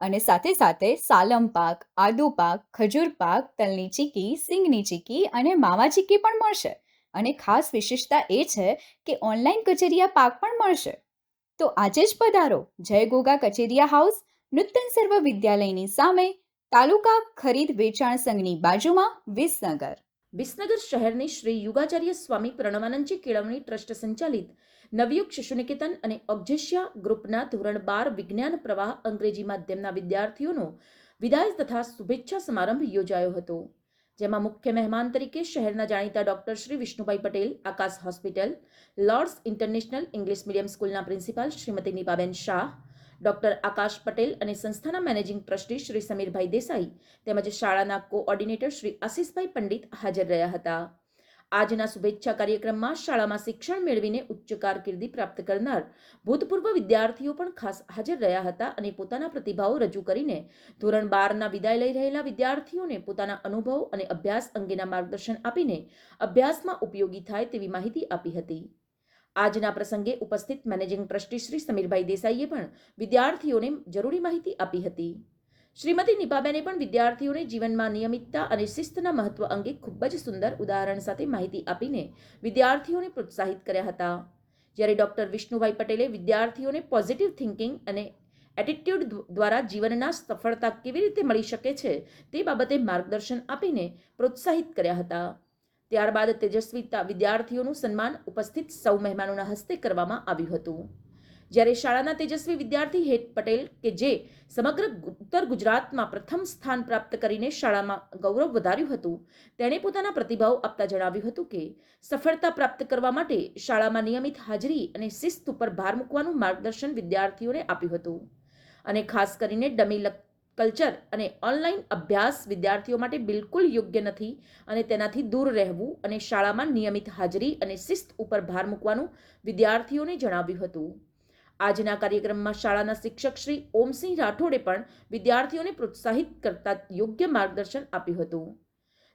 અને સાથે સાથે સાલમ પાક, આદુ પાક, ખજૂર પાક, તલની ચીકી, સિંગની ચીકી અને માવા ચીકી પણ મળશે. અને ખાસ વિશેષતા એ છે કે ઓનલાઈન કચેરિયા પાક પણ મળશે. તો આજે જ પધારો. જય ગોગા કચેરિયા હાઉસ, નૂતન સર્વ વિદ્યાલયની સામે, તાલુકા ખરીદ વેચાણ સંઘની બાજુમાં વિસનગર. વિસનગર શહેરની શ્રી યુગાચાર્ય સ્વામી પ્રણવાનંદજી કેળવણી ટ્રસ્ટ સંચાલિત નવયુગ શિશુ નિકેતન અને ઓબ્જેશિયા ગ્રુપના ધોરણ બાર વિજ્ઞાન પ્રવાહ અંગ્રેજી માધ્યમના વિદ્યાર્થીઓનો વિદાય તથા શુભેચ્છા સમારંભ યોજાયો હતો. જેમાં મુખ્ય મહેમાન તરીકે શહેરના જાણીતા doctor Shri Vishnubhai Patel, Akash hospital, Lords international English medium સ્કૂલના પ્રિન્સિપાલ શ્રીમતી નીપાબેન શાહ ડોક્ટર આકાશ પટેલ અને સંસ્થાના મેનેજિંગ ટ્રસ્ટી શ્રી સમીરભાઈ દેસાઈ તેમજ શાળાના કોઓર્ડિનેટર શ્રી આશીષભાઈ પંડિત હાજર રહ્યા હતા. આજના શુભેચ્છા કાર્યક્રમમાં શાળામાં શિક્ષણ મેળવીને ઉચ્ચ કારકિર્દી પ્રાપ્ત કરનાર ભૂતપૂર્વ વિદ્યાર્થીઓ પણ ખાસ હાજર રહ્યા હતા અને પોતાના પ્રતિભાવો રજૂ કરીને ધોરણ બારના વિદાય લઈ રહેલા વિદ્યાર્થીઓને પોતાના અનુભવ અને અભ્યાસ અંગેના માર્ગદર્શન આપીને અભ્યાસમાં ઉપયોગી થાય તેવી માહિતી આપી હતી. આજના પ્રસંગે ઉપસ્થિત મેનેજિંગ ટ્રસ્ટી શ્રી સમીરભાઈ દેસાઈએ પણ વિદ્યાર્થીઓને જરૂરી માહિતી આપી હતી. શ્રીમતી નિપાબેને પણ વિદ્યાર્થીઓને જીવનમાં નિયમિતતા અને શિસ્તના મહત્વ અંગે ખૂબ જ સુંદર ઉદાહરણ સાથે માહિતી આપીને વિદ્યાર્થીઓને પ્રોત્સાહિત કર્યા હતા. જ્યારે ડૉક્ટર વિષ્ણુભાઈ પટેલે વિદ્યાર્થીઓને પોઝિટિવ થિંકિંગ અને એટીટ્યુડ દ્વારા જીવનના સફળતા કેવી રીતે મળી શકે છે તે બાબતે માર્ગદર્શન આપીને પ્રોત્સાહિત કર્યા હતા. ત્યારબાદ તેજસ્વીતા વિદ્યાર્થીઓનું સન્માન ઉપસ્થિત સૌ મહેમાનોના હસ્તે કરવામાં આવ્યું હતું. જ્યારે શાળાના તેજસ્વી વિદ્યાર્થી હેત પટેલ કે જે સમગ્ર ઉત્તર ગુજરાતમાં પ્રથમ સ્થાન પ્રાપ્ત કરીને શાળામાં ગૌરવ વધાર્યું હતું, તેણે પોતાના પ્રતિભાવ આપતા જણાવ્યું હતું કે, સફળતા પ્રાપ્ત કરવા માટે શાળામાં નિયમિત હાજરી અને શિસ્ત ઉપર ભાર મૂકવાનું માર્ગદર્શન વિદ્યાર્થીઓને આપ્યું હતું. અને ખાસ કરીને ડમી કલ્ચર અને ઓનલાઈન અભ્યાસ વિદ્યાર્થીઓ માટે બિલકુલ યોગ્ય નથી અને તેનાથી દૂર રહેવું અને શાળામાં નિયમિત હાજરી અને શિસ્ત ઉપર ભાર મૂકવાનું વિદ્યાર્થીઓને જણાવ્યું હતું. આજના કાર્યક્રમમાં શાળાના શિક્ષક શ્રી ઓમસિંહ રાઠોડે પણ વિદ્યાર્થીઓને પ્રોત્સાહિત કરતા યોગ્ય માર્ગદર્શન આપ્યું હતું.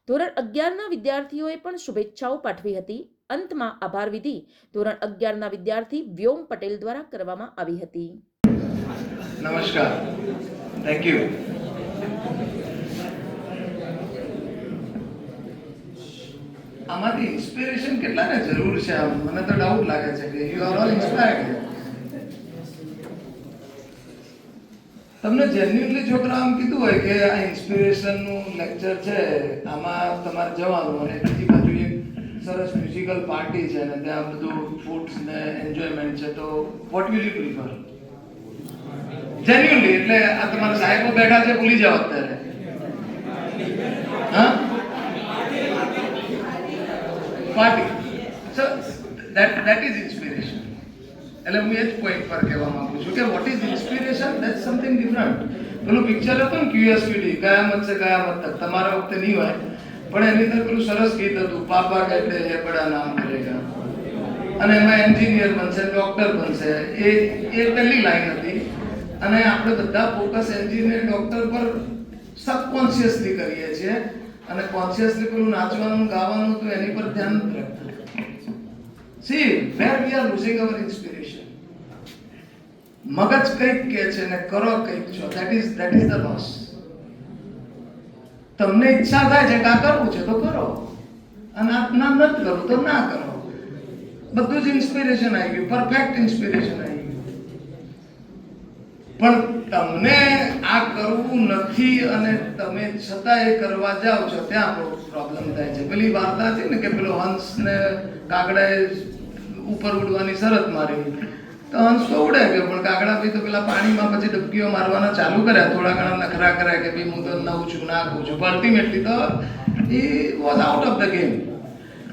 ધોરણ અગિયારના વિદ્યાર્થીઓએ પણ શુભેચ્છાઓ પાઠવી હતી. અંતમાં આભાર વિધિ ધોરણ અગિયારના વિદ્યાર્થી વ્યોમ પટેલ દ્વારા કરવામાં આવી હતી. નમસ્કાર. થેન્ક યુ આમાંથી ઇન્સ્પિરેશન કેટલાને જરૂર છે આમ? મને તો ડાઉટ લાગે છે કે યુ આર ઓલ ઇન્સ્પાયર્ડ તમને જેન્યુઅનલી છોકરા આમ કીધું હોય કે આ ઇન્સ્પિરેશનનું લેક્ચર છે, આમાં તમારે જવાનું અને બીજી બાજુ એક સરસ મ્યુઝિકલ પાર્ટી છે અને ત્યાં બધું ફૂડ્સ ને એન્જોયમેન્ટ છે. તો what will you prefer genuinely એટલે આ તમારા સાહેબો બેઠા છે, ભૂલી જાઓ અત્યારે. હા? Party so that that is inspiration એટલે હું એ જ પોઈન્ટ પર કહેવા માંગુ છું કે what is inspiration that something different પેલું પિક્ચર હતું ને ક્યુએસપીડી કયામત છે, કયામત તક. તમારા વખતે નહીં હોય, પણ એની અંદર પેલું સરસ ગીત હતું પાપા કહેતે હે બડા નામ કરેગા. અને એમાં એન્જિનિયર બનશે ડોક્ટર બનશે. એ એ પહેલી લાઈન હતી. અને આપણે બધા ફોકસ એન્જિનિયર ડોક્ટર પર સબકોન્શિયસલી કરીએ છીએ. અને કોન્શિયસલી પેલું નાચવાનું, ગાવાનું તો એની પર ધ્યાન નથી see where we are losing our inspiration મગજ કંઈક કે છે ને કરો કંઈક છો. That is that is the loss તમને ઈચ્છા થાય છે કે આ કરવું છે તો કરો. અને આ ના નથી કરવું તો ના કરો. બધું જ ઇન્સ્પિરેશન આવી ગયું. પરફેક્ટ ઇન્સ્પિરેશન આવી ગયું. પણ તમને આ કરવું નથી અને તમે છતાં એ કરવા જાઓ છો, ત્યાં પ્રોબ્લેમ થાય છે. પેલી વાર્તા હતી ને કે પેલો હંસ ને કાગડાએ ઉપર ઉડવાની શરત મારી. તો હંસ તો ઉડે ગયો, પણ કાગડા ભાઈ તો પેલા પાણીમાં પછી ડબકીઓ મારવાના ચાલુ કર્યા. થોડા ઘણા નખરા કર્યા કે ભાઈ હું તો નવું છું, ના કહું છું. પણ અલ્ટિમેટલી તો એ was out of the game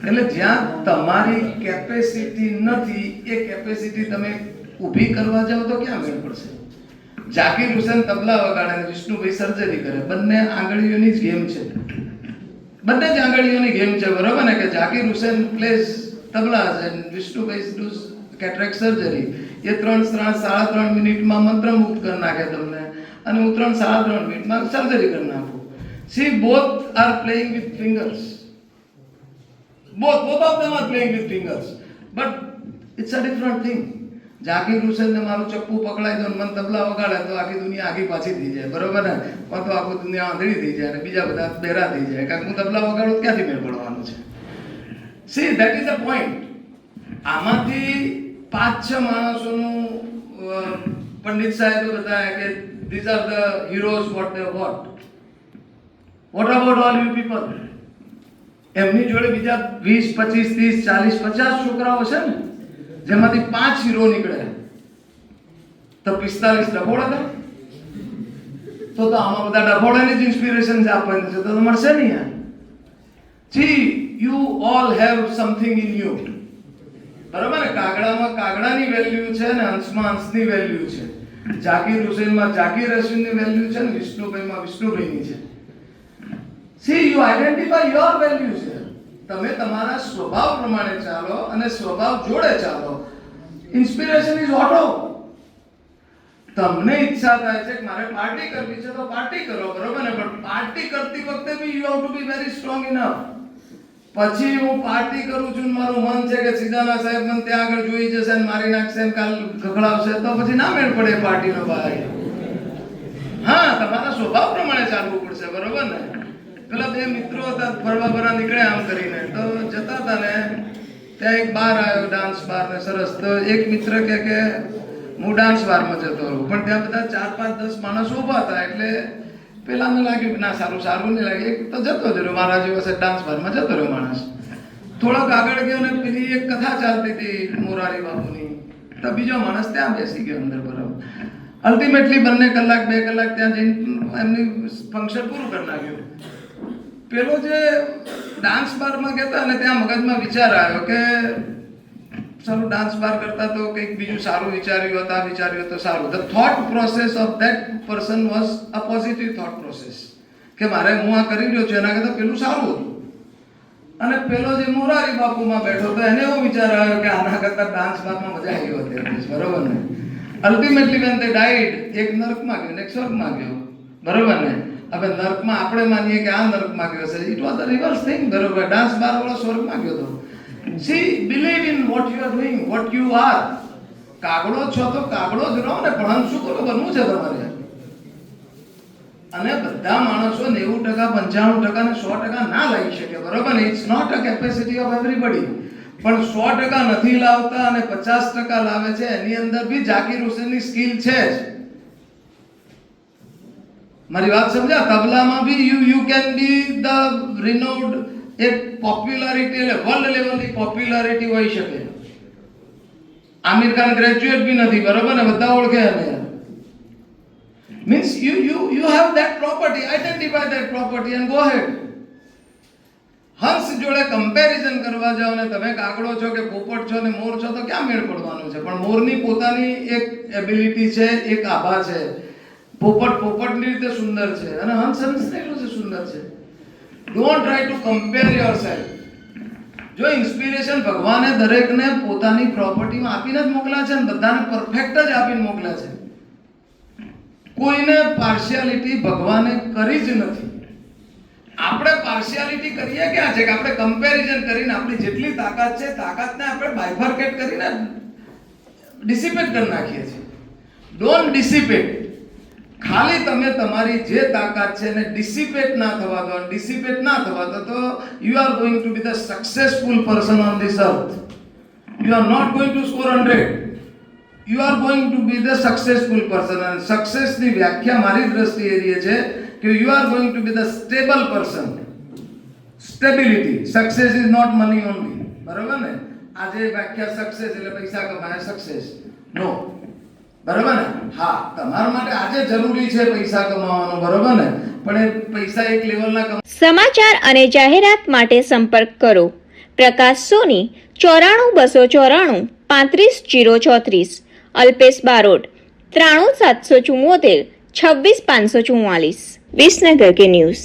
એટલે જ્યાં તમારી કેપેસિટી નથી, એ કેપેસિટી તમે ઊભી કરવા જાઓ તો ક્યાં મેળ પડશે? જાકીર હુસેન તબલા વગાડે વિષ્ણુભાઈ સર્જરી કરે. બંને આંગળીઓની જ ગેમ છે. બંને જ આંગળીઓની ગેમ છે. બરોબર ને? કે જાકીર હુસેન પ્લેસ તબલા છે વિષ્ણુભાઈ ડુ કેટરેક સર્જરી એ ત્રણ ત્રણ, સાડા ત્રણ મિનિટમાં મંત્રમુગ્ધ કરી નાખે તમને. અને હું ત્રણ સાડા ત્રણ મિનિટમાં સર્જરી કરી નાખું. See both are playing with fingers both both of them are playing with fingers but it's a different thing. Zakir Hussain ને મારું ચપ્પુ પકડાઈ દો મને તબલા વગાડે તો આખી દુનિયા આગી પાછી થઈ જાય, બરોબર ને? પણ તો આખું દુનિયા આંધળી થઈ જાય અને બીજા બધા બહેરા થઈ જાય. કારણ હું તબલા વગાડું ક્યાંથી મેળ પડવાનું છે? See that is a point આમાંથી પાંચ છ માણસોનું પંડિત સાહેબ બતાવ્યા કે these are the heroes what they what what about all you people એમની જોડે બીજા વીસ, પચીસ, ત્રીસ, ચાલીસ, પચાસ છોકરાઓ છે ને? જેમાંથી પાંચ હીરો નીકળે તો પિસ્તાલીસ ડફોડ હતા. તો તો આમાં બધા ડફોડાની જ ઇન્સ્પિરેશન છે આપણને છે તો મળશે નહીં યાર. જી you all have something in you બરાબર ને? કાગડામાં કાગડાની વેલ્યુ છે ને અંશમાં અંશની વેલ્યુ છે. જાકીર હુસેનમાં જાકીર હસીનની વેલ્યુ છે ને વિષ્ણુભાઈમાં વિષ્ણુભાઈની છે. See you identify your values તમે તમારા સ્વભાવ પ્રમાણે ચાલો અને સ્વભાવ જોડે ચાલો. ઇન્સ્પિરેશન ઇઝ ઓટો તમને ઈચ્છા થાય છે કે મારે પાર્ટી કરવી છે તો પાર્ટી કરો, બરોબર ને? પણ પાર્ટી કરતી વખતે be you have to be very strong enough પછી હું પાર્ટી કરું છું મારું મન છે કે સીધાના સાહેબ મને ત્યાં આગળ જોઈ જશે ને મારી નાખશે ને કાલ ખખડાવશે તો પછી ના મેળ પડે પાર્ટીનો ભાઈ હા, તમારા સ્વભાવ પ્રમાણે ચાલવું પડશે, બરોબર ને? પેલા બે મિત્રો હતા, ફરવા ફરવા નીકળ્યા આમ કરીને. તો જતા હતા ને, ત્યાં એક બાર આવ્યો ડાન્સ બાર ને સરસ. તો એક મિત્ર કે કે, હું ડાન્સ બારમાં જતો રહું. પણ ત્યાં બધા ચાર પાંચ દસ માણસો ઊભા હતા, એટલે પેલાને લાગ્યું કે, ના, સારું સારું નહીં લાગે. એક તો જતો જ રહ્યો, મારા જેવો ડાન્સ બારમાં જતો રહ્યો માણસ. થોડોક આગળ ગયો ને, પેલી એક કથા ચાલતી હતી મોરારી બાપુની. તો બીજો માણસ ત્યાં બેસી ગયો અંદર બરાબર. અલ્ટિમેટલી બંને કલાક, બે કલાક ત્યાં જઈને એમની ફંક્શન પૂરું કરી નાખ્યું. પેલો જે ડાન્સ બારમાં કહેતા અને ત્યાં મગજમાં વિચાર આવ્યો કે સારું ડાન્સ બાર કરતા તો કંઈક બીજું સારું વિચાર્યું હતા વિચાર્યું હતું સારું. The thought process of that person was a positive thought process કે મારે હું આ કરી રહ્યો છું, એના કરતાં પેલું સારું હતું. અને પેલો જે મોરારી બાપુમાં બેઠો તો એને એવો વિચાર આવ્યો કે આના કરતાં ડાન્સ બારમાં મજા આવી હતી બરોબર ને? અલ્ટિમેટલી વેન તે ડાઈડ એક નર્કમાં ગયો ને એક સ્વર્ગમાં ગયો. બરોબર ને? હવે નર્કમાં આપણે માનીએ કે આ નર્કમાં ગયો છે. It was a reverse thing બરોબર. ડાન્સ બાર વાળો સ્વર્ગમાં ગયો તો see believe in what you are doing what you are કાગડો છો તો કાગડો જ રહો ને, પણ શું કરો? બનવું છે તમારે. અને બધા માણસો નેવું ટકા, પંચાણું ટકા ને સો ટકા ના લાવી શકે, બરોબર ને? It's not a capacity of everybody પણ સો ટકા નથી લાવતા અને પચાસ ટકા લાવે છે, એની અંદર બી જાકીર હુસેનની સ્કિલ છે જ. મારી વાત સમજ્યા? તબલામાં be you you can be the renowned એક પોપ્યુલારિટી એટલે વર્લ્ડ લેવલની પોપ્યુલારિટી હોઈ શકે. આમિર ખાન ગ્રેજ્યુએટ બી નથી, બરોબર ને? બધા ઓળખે એને means you you you have that property identify that property and go ahead હંસ જોડે કમ્પેરિઝન કરવા જાઓ ને, તમે કાગડો છો કે પોપટ છો ને, મોર છો તો ક્યાં મેળ પડવાનો છે? પણ મોરની પોતાની એક એબિલિટી છે, એક આભા છે. પોપટ, પોપટની રીતે સુંદર છે. અને હંસ હંસની રીતે સુંદર છે. Don't try to compare yourself જો ઇન્સ્પિરેશન ભગવાને દરેકને પોતાની પ્રોપર્ટીમાં આપીને જ મોકલા છે ને બધાને પરફેક્ટ જ આપીને મોકલ્યા છે. કોઈને પાર્શિયાલિટી ભગવાને કરી જ નથી. આપણે પાર્શિયાલિટી કરીએ ક્યાં છે? કે આપણે કમ્પેરિઝન કરીને આપણી જેટલી તાકાત છે, તાકાતને આપણે બાયફર્કેટ કરીને ડિસિપેટ કરી નાખીએ છીએ. ડોન્ટ ડિસિપેટ ખાલી તમે તમારી જે તાકાત છે એને ડિસિપેટ ના થવા દો. ડિસિપેટ ના થવા દો તો you are going to be the successful person on this earth you are not going to score hundred you are going to be the successful person અને સક્સેસની વ્યાખ્યા મારી દ્રષ્ટિએ એરીએ છે કે you are going to be the stable person stability success is not money only બરાબર ને? આજે વ્યાખ્યા સક્સેસ એટલે પૈસા કમાય સક્સેસ નો બરાબર ને? હા, તમારા માટે આજે જરૂરી છે પૈસા કમાવાનો, બરાબર ને? પણ એ પૈસા એક લેવલના સમાચાર અને જાહેરાત માટે સંપર્ક કરો. પ્રકાશ સોની, ચોરાણું બસો ચોરાણું, પાંત્રીસ જીરો ચોત્રીસ. અલ્પેશ બારોટ, ત્રાણું સાતસો ચુમ્મોતેર છવ્વીસ પાંચસો ચુમ્માલીસ વિસનગર કે ન્યૂઝ.